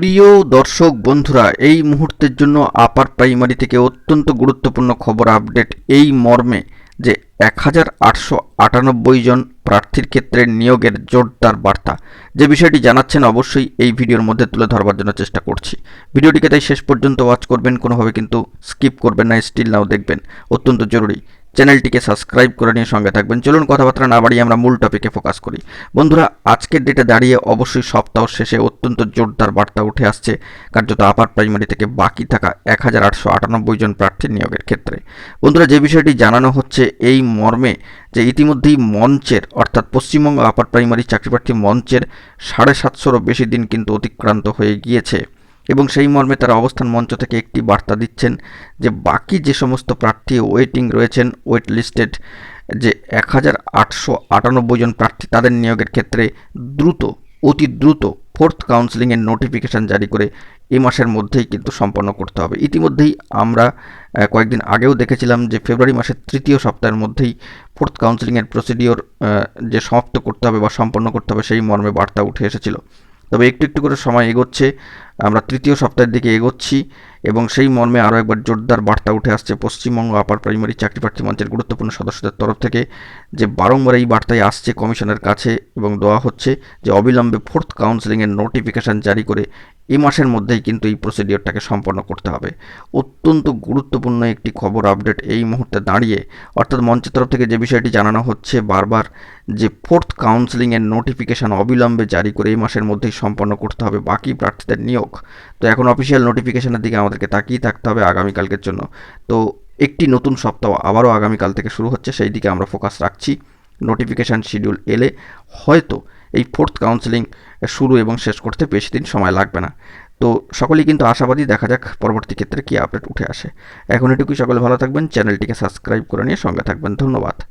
প্রিয় দর্শক বন্ধুরা, এই মুহূর্তের জন্য আপার প্রাইমারি থেকে অত্যন্ত গুরুত্বপূর্ণ খবর আপডেট এই মর্মে যে এক হাজার আটশো আটানব্বই জন প্রার্থীর ক্ষেত্রে নিয়োগের জোরদার বার্তা। যে বিষয়টি জানাচ্ছেন অবশ্যই এই ভিডিওর মধ্যে তুলে ধরবার জন্য চেষ্টা করছি। ভিডিওটিকে তাই শেষ পর্যন্ত ওয়াচ করবেন, কোনোভাবে কিন্তু স্কিপ করবেন না স্টিল নাও দেখবেন। অত্যন্ত জরুরি। চ্যানেলটিকে সাবস্ক্রাইব করে নিয়ে সঙ্গে থাকবেন। চলুন কথাবার্তা না বাড়িয়ে আমরা মূল টপিকে ফোকাস করি। বন্ধুরা, আজকের ডেটে দাঁড়িয়ে অবশ্যই সপ্তাহ শেষে অত্যন্ত জোরদার বার্তা উঠে আসছে কার্যত আপার প্রাইমারি থেকে বাকি থাকা এক হাজার আটশো আটানব্বই জন প্রার্থীর নিয়োগের ক্ষেত্রে। বন্ধুরা, যে বিষয়টি জানানো হচ্ছে এই মর্মে যে ইতিমধ্যেই মঞ্চের, অর্থাৎ পশ্চিমবঙ্গ আপার প্রাইমারি চাকরিপ্রার্থী মঞ্চের সাড়ে সাতশোরও বেশি দিন কিন্তু অতিক্রান্ত হয়ে গিয়েছে। এবং সেই মর্মে তারা অবস্থান মঞ্চ থেকে একটি বার্তা দিচ্ছেন যে বাকি যে সমস্ত প্রার্থী ওয়েটিং রয়েছেন ওয়েট লিস্টেড যে এক হাজার আটশো আটানব্বই জন প্রার্থী তাদের নিয়োগের ক্ষেত্রে দ্রুত, অতি দ্রুত ফোর্থ কাউন্সিলিংয়ের নোটিফিকেশান জারি করে এ মাসের মধ্যেই কিন্তু সম্পন্ন করতে হবে। ইতিমধ্যেই আমরা কয়েকদিন আগেও দেখেছিলাম যে ফেব্রুয়ারি মাসের তৃতীয় সপ্তাহের মধ্যেই ফোর্থ কাউন্সিলিংয়ের প্রসিডিওর যে সমাপ্ত করতে হবে বা সম্পন্ন করতে হবে সেই মর্মে বার্তা উঠে এসেছিল। তবে একটু একটু করে সময় এগোচ্ছে। আমরা তৃতীয় সপ্তাহের দিকে এগোচ্ছি এবং সেই মর্মে আরও একবার জোরদার বার্তা উঠে আসছে পশ্চিমবঙ্গ আপার প্রাইমারি চাকরি প্রার্থী মঞ্চের গুরুত্বপূর্ণ সদস্যদের তরফ থেকে যে বারংবার এই বার্তায় আসছে কমিশনের কাছে এবং দেওয়া হচ্ছে যে অবিলম্বে ফোর্থ কাউন্সিলিংয়ের নোটিফিকেশান জারি করে এ মাসের মধ্যেই কিন্তু এই প্রসিডিওরটাকে সম্পন্ন করতে হবে। অত্যন্ত গুরুত্বপূর্ণ একটি খবর আপডেট এই মুহূর্তে দাঁড়িয়ে, অর্থাৎ মঞ্চের তরফ থেকে যে বিষয়টি জানানো হচ্ছে বারবার যে ফোর্থ কাউন্সিলিংয়ের নোটিফিকেশান অবিলম্বে জারি করে এই মাসের মধ্যেই সম্পন্ন করতে হবে, বাকি প্রার্থীদের নিয়োগ। তো এখন অফিসিয়াল নোটিফিকেশানের দিকে আমাদেরকে তাকিয়ে থাকতে হবে আগামীকালকের জন্য। তো একটি নতুন সপ্তাহ আবারও আগামীকাল থেকে শুরু হচ্ছে, সেই দিকে আমরা ফোকাস রাখছি। নোটিফিকেশান শিডিউল এলে হয়তো এই ফোর্থ কাউন্সিলিং শুরু এবং শেষ করতে বেশি দিন সময় লাগবে না। তো সকলেই কিন্তু আশাবাদী, দেখা যাক পরবর্তী ক্ষেত্রে কী আপডেট উঠে আসে। এখন এটুকুই, সকলে ভালো থাকবেন। চ্যানেলটিকে সাবস্ক্রাইব করে নিয়ে সঙ্গে থাকবেন। ধন্যবাদ।